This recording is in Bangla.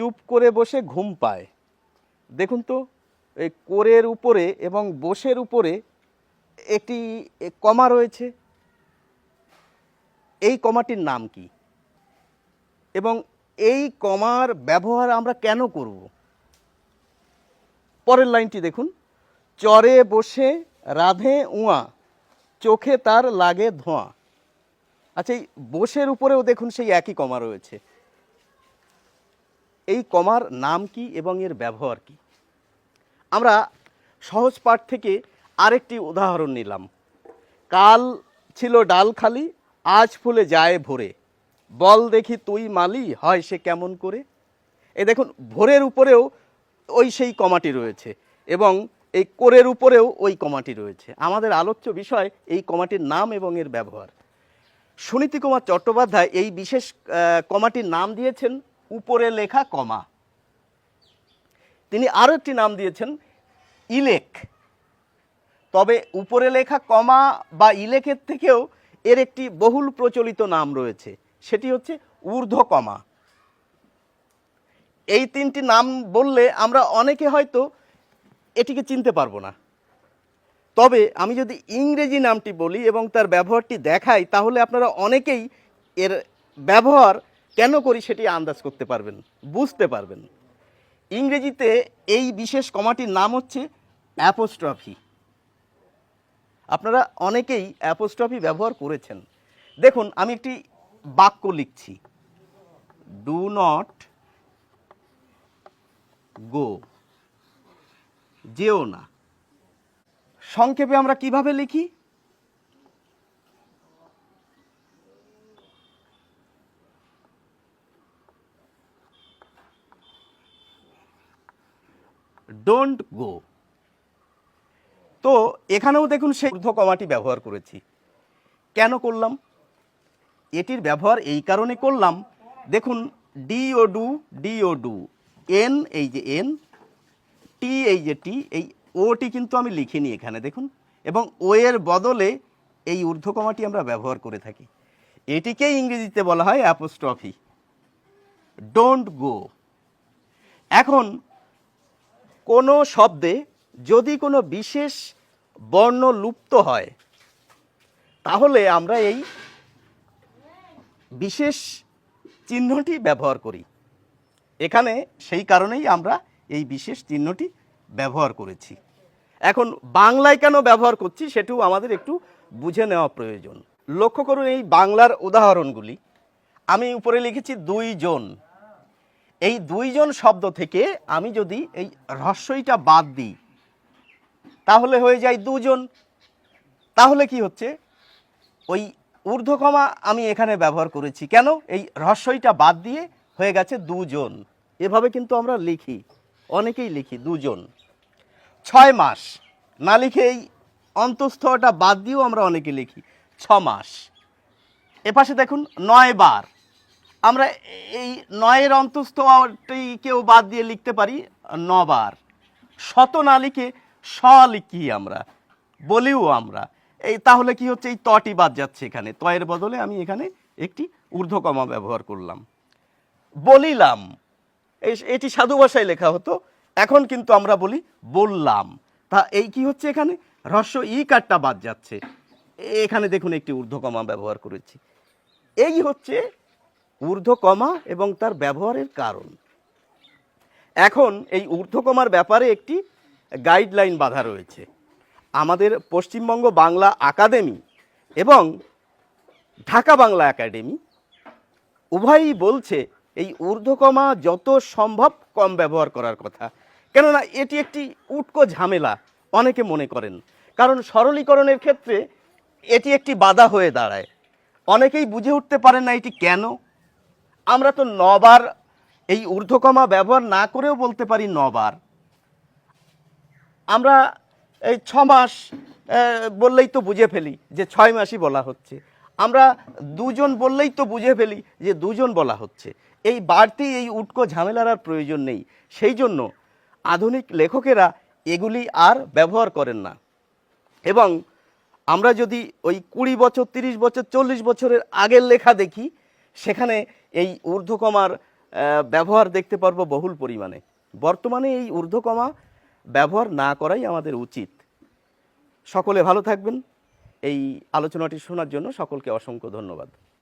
চুপ করে বসে ঘুম পায়। দেখুন তো, এই কোরের উপরে এবং বসের উপরে একটি কমা রয়েছে। এই কমাটির নাম কি? এবং এই কমার ব্যবহার আমরা কেন করব? পরের লাইনটি দেখুন। চরে বসে রাধে উয়া, চোখে তার লাগে ধোঁয়া। আচ্ছা এই বসের উপরেও দেখুন সেই একই কমা রয়েছে। এই কমার নাম কি এবং এর ব্যবহার কি? আমরা সহজ পাঠ থেকে আরেকটি উদাহরণ নিলাম। কাল ছিল ডাল খালি, আজ ফুলে যায় ভোরে। বল দেখি তুই মালি, হয় সে কেমন করে? এ দেখুন, ভোরের উপরেও ওই সেই কমাটি রয়েছে এবং এই কোরের উপরেও ওই কমাটি রয়েছে। আমাদের আলোচ্য বিষয় এই কমাটির নাম এবং এর ব্যবহার। সুনীতি কুমার চট্টোপাধ্যায় এই বিশেষ কমাটির নাম দিয়েছেন উপরে লেখা কমা। তিনি আরও একটি নাম দিয়েছেন ইলেক তবে উপরে লেখা কমা বা ইলেকের থেকেও এর একটি বহুল প্রচলিত নাম রয়েছে, সেটি হচ্ছে ঊর্ধ্ব কমা এই তিনটি নাম বললে আমরা অনেকে হয়তো এটিকে চিনতে পারব না। তবে আমি যদি ইংরেজি নামটি বলি এবং তার ব্যবহারটি দেখাই, তাহলে আপনারা অনেকেই এর ব্যবহার কেন করি সেটি আন্দাজ করতে পারবেন, বুঝতে পারবেন। ইংরেজিতে এই বিশেষ কমাটির নাম হচ্ছে অ্যাপোস্ট্রফি। আপনারা অনেকেই অ্যাপোস্ট্রফি ব্যবহার করেছেন। দেখুন, আমি একটি বাক্য লিখছি। ডু নট গো যেও না। সংক্ষেপে আমরা কীভাবে লিখি? Don't go. তো এখানেও দেখুন সেই ঊর্ধ্ব কমাটি ব্যবহার করেছি। কেন করলাম? এটির ব্যবহার এই কারণে করলাম, দেখুন D O do D O do N এই যে এন টি এই যে টি এই ওটি কিন্তু আমি লিখিনি এখানে, দেখুন, এবং ও এর বদলে এই ঊর্ধ্বকমাটি আমরা ব্যবহার করে থাকি। এটিকেই ইংরেজিতে বলা হয় অ্যাপোস্ট্রফি। Don't go. এখন কোনো শব্দে যদি কোনো বিশেষ বর্ণ লুপ্ত হয়, তাহলে আমরা এই বিশেষ চিহ্নটি ব্যবহার করি। এখানে সেই কারণেই আমরা এই বিশেষ চিহ্নটি ব্যবহার করেছি। এখন বাংলায় কেন ব্যবহার করছি সেটিও আমাদের একটু বুঝে নেওয়া প্রয়োজন। লক্ষ্য করুন এই বাংলার উদাহরণগুলি। আমি উপরে লিখেছি দুইজন এই দুইজন শব্দ থেকে আমি যদি এই হ্রস্বইটা বাদ দিই, তাহলে হয়ে যায় দুজন। তাহলে কি হচ্ছে? ওই ঊর্ধ্বকমা আমি এখানে ব্যবহার করেছি। কেন? এই হ্রস্বইটা বাদ দিয়ে হয়ে গেছে দুজন। এভাবে কিন্তু আমরা লিখি, অনেকেই লিখি, দুজন। ছয় মাস। না লিখে এই অন্তঃস্থটা বাদ দিয়েও আমরা অনেকে লিখি, ছ মাস। এপাশে দেখুন, নয় বার। আমরা এই নয়ের অন্তঃস্থটি কেউ বাদ দিয়ে লিখতে পারি নবার। শত না লিখে স লিখি আমরা, বলিও আমরা। এই তাহলে কি হচ্ছে? এই তটি বাদ যাচ্ছে এখানে। তয়ের বদলে আমি এখানে একটি ঊর্ধ্বকমা ব্যবহার করলাম। বলিলাম এটি সাধু ভাষায় লেখা হতো, এখন কিন্তু আমরা বলি বললাম। তা এই কি হচ্ছে এখানে? হ্রস্ব ই কারটা বাদ যাচ্ছে। এখানে দেখুন একটি ঊর্ধ্বকমা ব্যবহার করেছি। এই হচ্ছে ঊর্ধ্বকমা এবং তার ব্যবহারের কারণ। এখন এই ঊর্ধ্বকমার ব্যাপারে একটি গাইডলাইন বাধা রয়েছে। আমাদের পশ্চিমবঙ্গ বাংলা একাডেমি এবং ঢাকা বাংলা একাডেমি উভয়ই বলছে এই ঊর্ধ্বকমা যত সম্ভব কম ব্যবহার করার কথা। কেননা এটি একটি উটকো ঝামেলা, অনেকে মনে করেন। কারণ সরলীকরণের ক্ষেত্রে এটি একটি বাধা হয়ে দাঁড়ায়। অনেকেই বুঝে উঠতে পারেন না এটি কেন। আমরা তো নবার এই ঊর্ধ্বকমা ব্যবহার না করেও বলতে পারি নবার। আমরা এই ছ মাস বললেই তো বুঝে ফেলি যে ছয় মাসই বলা হচ্ছে। আমরা দুজন বললেই তো বুঝে ফেলি যে দুজন বলা হচ্ছে। এই বাড়তি এই উটকো ঝামেলার আর প্রয়োজন নেই। সেই জন্য আধুনিক লেখকেরা এগুলি আর ব্যবহার করেন না। এবং আমরা যদি ওই কুড়ি বছর, তিরিশ বছর, চল্লিশ বছরের আগের লেখা দেখি, সেখানে এই ঊর্ধ্বকমার ব্যবহার দেখতে পারব বহুল পরিমাণে। বর্তমানে এই ঊর্ধ্বকমা ব্যবহার না করাই আমাদের উচিত। সকলে ভালো থাকবেন। এই আলোচনাটি শোনার জন্য সকলকে অসংখ্য ধন্যবাদ।